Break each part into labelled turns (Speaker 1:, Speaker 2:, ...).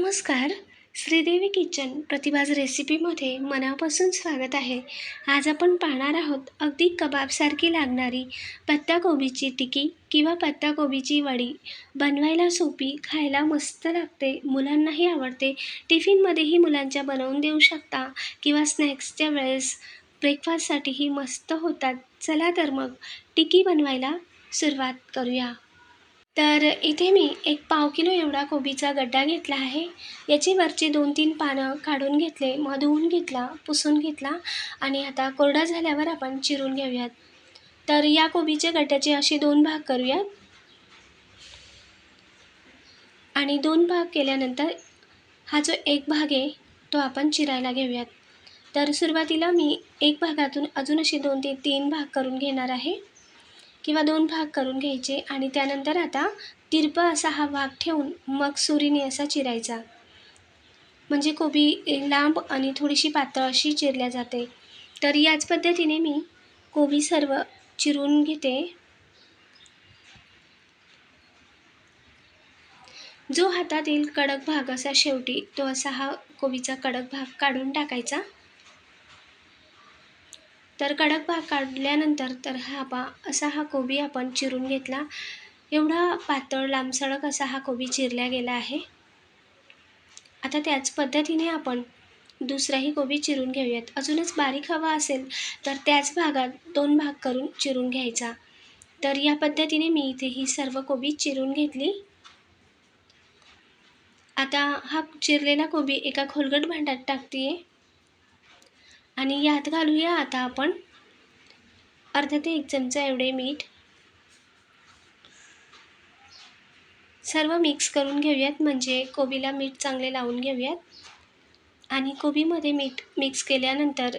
Speaker 1: नमस्कार. श्रीदेवी किचन प्रतिभाज रेसिपीमध्ये मनापासून स्वागत आहे. आज आपण पाहणार आहोत अगदी कबाबसारखी लागणारी पत्ताकोबीची टिकी किंवा पत्ताकोबीची वडी. बनवायला सोपी खायला मस्त लागते मुलांनाही आवडते. टिफिनमध्येही मुलांच्या बनवून देऊ शकता किंवा स्नॅक्सच्या वेळेस ब्रेकफास्टसाठीही मस्त होतात. चला तर मग टिकी बनवायला सुरुवात करूया. तर इथे मी एक पाव किलो एवढा कोबीचा गड्डा घेतला आहे. याची वरची दोन तीन पानं काढून घेतले मग धुवून घेतला पुसून घेतला आणि आता कोरडा झाल्यावर आपण चिरून घेऊयात. तर या कोबीच्या गड्ड्याचे असे दोन भाग करूयात. आणि दोन भाग केल्यानंतर हा जो एक भाग आहे तो आपण चिरायला घेऊयात. तर सुरुवातीला मी एक भागातून अजून असे दोन ते तीन भाग करून घेणार आहे. किंवा दोन भाग करून घ्यायचे आणि त्यानंतर आता तिरपा असा हा भाग ठेवून मग सुरीने असा चिरायचा. म्हणजे कोबी लांब आणि थोडीशी पातळ अशी चिरल्या जाते. तर याच पद्धतीने मी कोबी सर्व चिरून घेते. जो हातातील कडक भाग असा शेवटी तो असा हा कोबीचा कडक भाग काढून टाकायचा. तर कडक भाग काढल्यानंतर तर हा पा असा हा कोबी आपण चिरून घेतला. एवढा पातळ लांबसडक असा हा कोबी चिरला गेला आहे. आता त्याच पद्धतीने आपण दुसराही कोबी चिरून घेऊयात. अजूनच बारीक हवा असेल तर त्याच भागात दोन भाग करून चिरून घ्यायचा. तर या पद्धतीने मी इथे ही सर्व कोबी चिरून घेतली. आता हा चिरलेला कोबी एका खोलगट भांड्यात टाकते आणि यात घालूया आता आपण अर्धा ते एक चमचा एवढे मीठ. सर्व मिक्स करून घेऊयात म्हणजे कोबीला मीठ चांगले लावून घेऊयात. आणि कोबीमध्ये मीठ मिक्स केल्यानंतर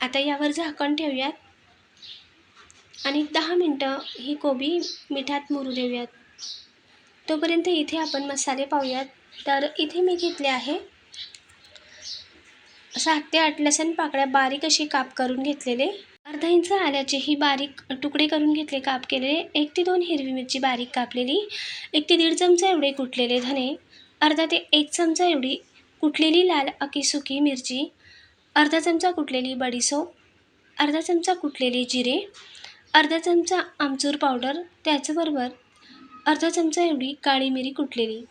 Speaker 1: आता यावर झाकण ठेवूयात. आणि दहा मिनटं ही कोबी मिठात मुरू देऊयात. तोपर्यंत इथे आपण मसाले पाहूयात. तर इथे मी घेतले आहे सात ते आठ लसण पाकळ्या बारीक अशी काप करून घेतलेले. अर्धा इंच आल्याचे ही बारीक तुकडे करून घेतले काप केलेले. एक ते दोन हिरवी मिरची बारीक कापलेली. एक ते दीड चमचा एवढे कुटलेले धने. अर्धा ते एक चमचा एवढी कुटलेली लाल अकी सुकी मिरची. अर्धा चमचा कुटलेली बडीसोप. अर्धा चमचा कुटलेले जिरे. अर्धा चमचा आमचूर पावडर. त्याचबरोबर अर्धा चमचा एवढी काळी मिरी कुटलेली.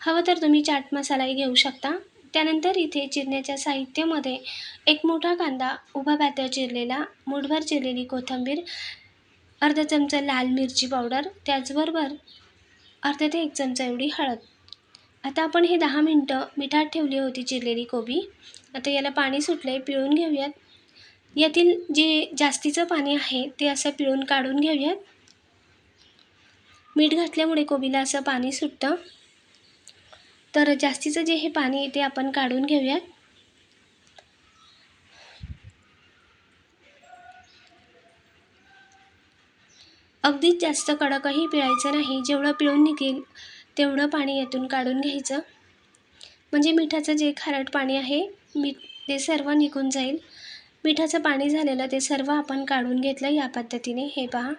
Speaker 1: हवं तर तुम्ही चाट मसालाही घेऊ शकता. त्यानंतर इथे चिरण्याच्या साहित्यामध्ये एक मोठा कांदा उभा पात्या चिरलेला मुठभर चिरलेली कोथिंबीर अर्धा चमचा लाल मिरची पावडर त्याचबरोबर अर्धा ते एक चमचा एवढी हळद. आता आपण हे दहा मिनटं मिठात ठेवली होती चिरलेली कोबी. आता याला पाणी सुटलं आहे पिळून घेऊयात. यातील जे जास्तीचं पाणी आहे ते असं पिळून काढून घेऊयात. मीठ घातल्यामुळे कोबीला असं पाणी सुटतं. तर जास्तीचं जे हे पाणी आहे ते आपण काढून घेऊयात. अगदीच जास्त कडकही पिळायचं नाही. जेवढं पिळून निघेल तेवढं पाणी यातून काढून घ्यायचं. म्हणजे मिठाचं जे खारट पाणी आहे मीठ ते सर्व निघून जाईल. मिठाचं पाणी झालेलं ते सर्व आपण काढून घेतलं या पद्धतीने. हे पहा.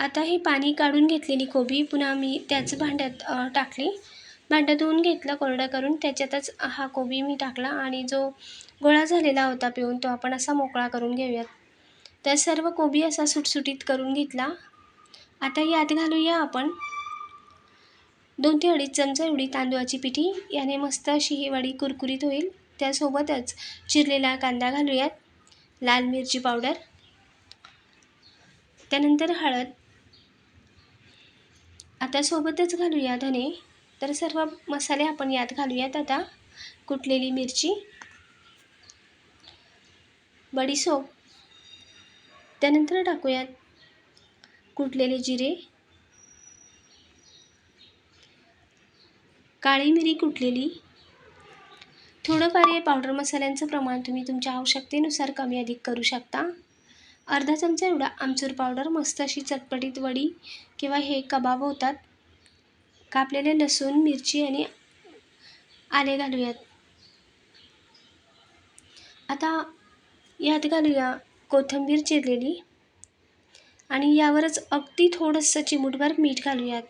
Speaker 1: आता हे पाणी काढून घेतलेली कोबी पुन्हा मी त्याच भांड्यात टाकली. भांड्यात धुवून घेतलं कोरडं करून. त्याच्यातच हा कोबी मी टाकला आणि जो गोळा झालेला होता पिऊन तो आपण असा मोकळा करून घेऊयात. तर सर्व कोबी असा सुटसुटीत करून घेतला. आता यात घालूया आपण दोन ते अडीच चमचा एवढी तांदूळाची पिठी. याने मस्त अशी ही वडी कुरकुरीत होईल. त्यासोबतच चिरलेला कांदा घालूयात. लाल मिरची पावडर. त्यानंतर हळद. आता सोबतच घालूया धने. तर सर्व मसाले आपण यात घालूयात आता. कुटलेली मिरची. बडीसोप त्यानंतर टाकूयात कुटलेले जिरे. काळी मिरी कुटलेली. थोडंफार हे पावडर मसाल्यांचं प्रमाण तुम्ही तुमच्या आवश्यकतेनुसार कमी अधिक करू शकता. अर्धा चमचा एवढा आमचूर पावडर मस्त अशी चटपटीत वडी किंवा हे कबाब होतात. कापलेले लसूण मिरची आणि आले घालूयात. आता यात घालूया कोथिंबीर चिरलेली आणि यावरच अगदी थोडंसं चिमूटभर मीठ घालूयात.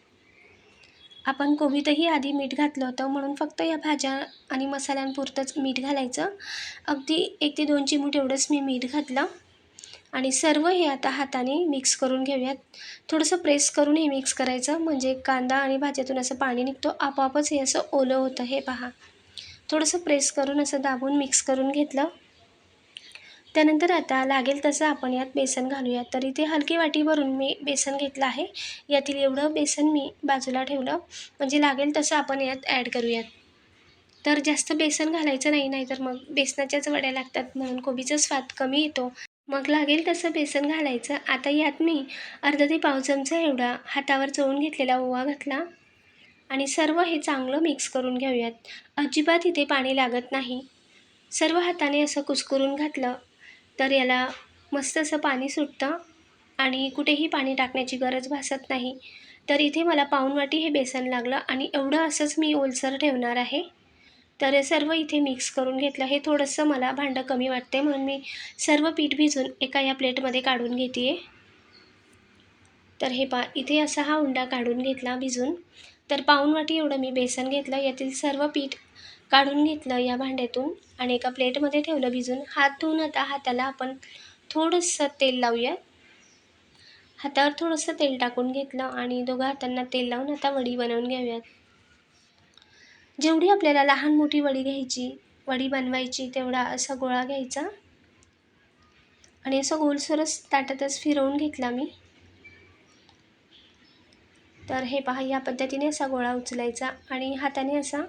Speaker 1: आपण कोबीतही आधी मीठ घातलं होतं म्हणून फक्त या भाज्या आणि मसाल्यांपुरतंच मीठ घालायचं. अगदी एक ते दोन चिमूट एवढंच मी मीठ घातलं. आणि सर्व हे आता हाताने मिक्स करून घेऊयात. थोडंसं प्रेस करून हे मिक्स करायचं म्हणजे कांदा आणि भाज्यातून असं पाणी निघतो आपोआपच हे असं ओलं होतं हे पहा. थोडंसं प्रेस करून असं दाबून मिक्स करून घेतलं. त्यानंतर आता लागेल तसं आपण यात बेसन घालूयात. तर इथे हलकी वाटी भरून मी बेसन घेतलं आहे. यातील एवढं बेसन मी बाजूला ठेवलं. म्हणजे लागेल तसं आपण यात ॲड करूयात. तर जास्त बेसन घालायचं नाही नाहीतर मग बेसनाच्याच वड्या लागतात म्हणून कोबीचा स्वाद कमी येतो. मग लागेल तसं बेसन घालायचं. आता यात मी अर्धा ते पाव चमचा एवढा हातावर चोळून घेतलेला ओवा घातला आणि सर्व हे चांगलं मिक्स करून घेऊयात. अजिबात इथे पाणी लागत नाही. सर्व हाताने असं कुस्करून घातलं तर याला मस्त असं पाणी सुटतं आणि कुठेही पाणी टाकण्याची गरज भासत नाही. तर इथे मला पाऊण वाटी हे बेसन लागलं आणि एवढं असंच मी ओलसर ठेवणार आहे. तर सर्व इथे मिक्स करून घेतलं. हे थोडंसं मला भांडं कमी वाटते म्हणून मी सर्व पीठ भिजून एका या प्लेटमध्ये काढून घेते तर हे पा इथे असा हा उंडा काढून घेतला भिजून. तर पाऊण वाटी एवढं मी बेसन घेतलं. यातील सर्व पीठ काढून घेतलं या भांड्यातून आणि एका प्लेटमध्ये ठेवलं भिजून. हात धुवून आता हाताला आपण थोडंसं तेल लावूया. हातावर थोडंसं तेल टाकून घेतलं आणि दोघं हातांना तेल लावून आता वडी बनवून घेऊयात. जेवढी आपल्याला लहान मोठी वडी घ्यायची वडी बनवायची तेवढा असा गोळा घ्यायचा. आणि असं गोलसरच ताटातच फिरवून घेतला मी. तर हे पहा या पद्धतीने असा गोळा उचलायचा आणि हाताने असा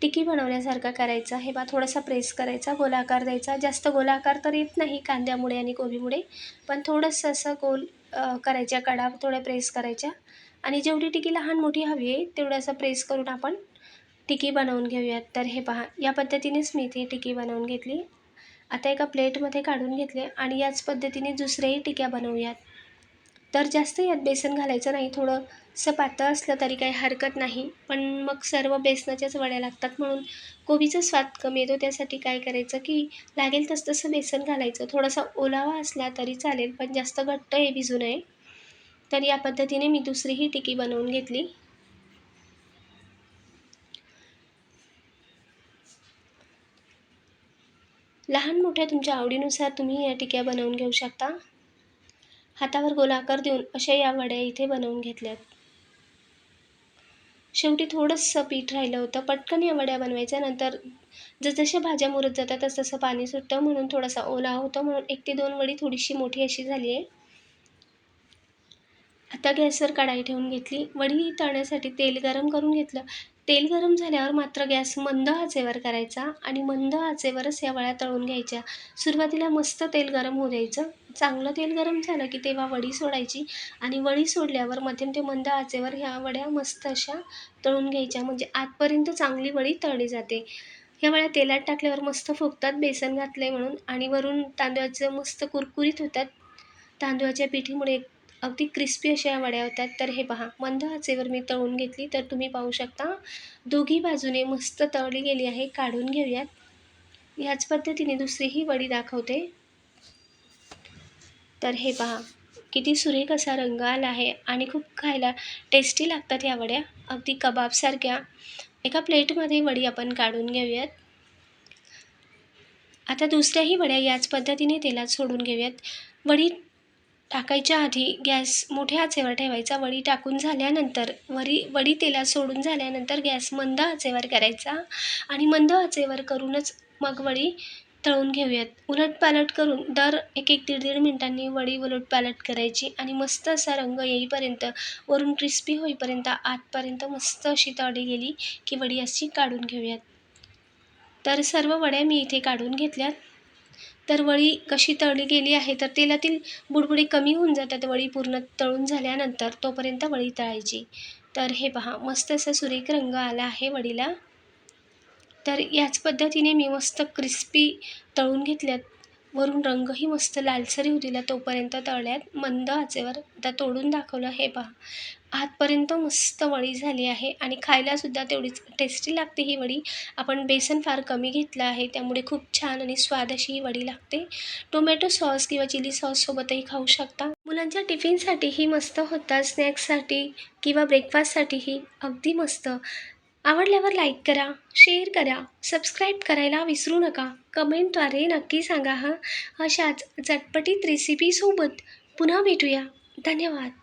Speaker 1: टिकी बनवण्यासारखा करायचा. हे बा थोडासा प्रेस करायचा गोलाकार द्यायचा. जास्त गोलाकार तर येत नाही कांद्यामुळे आणि कोबीमुळे पण थोडंसं असं गोल करायच्या कडा थोड्या प्रेस करायच्या. आणि जेवढी टिकी लहान मोठी हवी आहे तेवढं असं प्रेस करून आपण टिकी बनवून घेऊयात. तर हे पहा या पद्धतीनेच मी इथे टिकी बनवून घेतली. आता एका प्लेटमध्ये काढून घेतले आणि याच पद्धतीने दुसऱ्याही टिक्या बनवूयात. तर जास्त यात बेसन घालायचं नाही थोडंसं पातळ असलं तरी काही हरकत नाही. पण मग सर्व बेसनाच्याच वड्या लागतात म्हणून कोबीचा स्वाद कमी येतो. त्यासाठी काय करायचं की लागेल तसं तसं बेसन घालायचं. थोडासा ओलावा असला तरी चालेल पण जास्त घट्ट हे भिजू नये. तर या पद्धतीने मी दुसरीही टिकी बनवून घेतली. लहान मोठ्या तुमच्या आवडीनुसार तुम्ही या टिक्या बनवून घेऊ शकता. हातावर गोलाकार देऊन अशा या वड्या इथे बनवून घेतल्यात. शेवटी थोडंसं पीठ राहिलं होतं. पटकन या वड्या बनवायच्या नंतर जसजशा भाज्या मुरत जातात तसं पाणी सुटतं म्हणून थोडासा ओला होतो म्हणून एक ते दोन वडी थोडीशी मोठी अशी झाली आहे. आता गॅसवर कढाई ठेवून घेतली. वडी तळण्यासाठी तेल गरम करून घेतलं. तेल गरम झाल्यावर मात्र गॅस मंद आचेवर करायचा आणि मंद आचेवरच या वड्या तळून घ्यायच्या. सुरुवातीला मस्त तेल गरम होऊ द्यायचं. चांगलं तेल गरम झालं की तेव्हा वडी सोडायची आणि वडी सोडल्यावर मध्यम ते मंद आचेवर ह्या वड्या मस्त अशा तळून घ्यायच्या. म्हणजे आतपर्यंत चांगली वडी तळली जाते. ह्या वड्या तेलात टाकल्यावर मस्त फुगतात बेसन घातले म्हणून आणि वरून तांदळाचं मस्त कुरकुरीत होतात. तांदळाच्या पिठीमुळे अगदी क्रिस्पी अशा वड्या होतात तर हे पहा मंद आचेवर मी तळून घेतली. तर तुम्ही पाहू शकता दोघी बाजूने मस्त तळली गेली आहे. काढून घेऊयात. ह्याच पद्धतीने दुसरीही वडी दाखवते. तर हे पहा किती सुरेख असा रंग आला आहे आणि खूप खायला टेस्टी लागतात ह्या वड्या. अगदी कबाबसारख्या. एका प्लेटमध्ये वडी आपण काढून घेऊयात. आता दुसऱ्याही वड्या याच पद्धतीने तेलात सोडून घेऊयात. वडी टाकायच्या आधी गॅस मोठ्या आचेवर ठेवायचा. वडी टाकून झाल्यानंतर वरी वडी तेलात सोडून झाल्यानंतर गॅस मंद आचेवर करायचा आणि मंद आचेवर करूनच मग वडी तळून घेऊयात. उलटपालट करून दर एक एक दीड दीड मिनटांनी वडी उलटपालट करायची आणि मस्त असा रंग येईपर्यंत वरून क्रिस्पी होईपर्यंत आतपर्यंत मस्त अशी तळली गेली की वडी अशी काढून घेऊयात. तर सर्व वड्या मी इथे काढून घेतल्यात. तर वडी कशी तळली गेली आहे तर तेलातील बुडबुडे कमी होऊन जातात. वडी पूर्ण तळून झाल्यानंतर तोपर्यंत वडी तळायची. तर हे पहा मस्त असा सुरेख रंग आला आहे वडीला. तर याच पद्धतीने मी मस्त क्रिस्पी तळून घेतल्यात. वरून रंगही मस्त लालसरी दिला तोपर्यंत तळल्यात मंद आचेवर आता तोडून दाखवलं. हे पहा. आतपर्यंत मस्त वडी झाली आहे आणि खायलासुद्धा तेवढीच टेस्टी लागते ही वडी. आपण बेसन फार कमी घेतलं आहे. त्यामुळे खूप छान आणि स्वाद अशी ही वडी लागते. टोमॅटो सॉस किंवा चिली सॉससोबतही खाऊ शकता. मुलांच्या टिफिनसाठीही मस्त होतात स्नॅक्ससाठी किंवा ब्रेकफास्टसाठीही अगदी मस्त. आवडल्यावर लाईक करा शेअर करा सबस्क्राईब करायला विसरू नका. कमेंटद्वारे नक्की सांगा हां. अशाच चटपटीत रेसिपीसोबत पुन्हा भेटूया. धन्यवाद.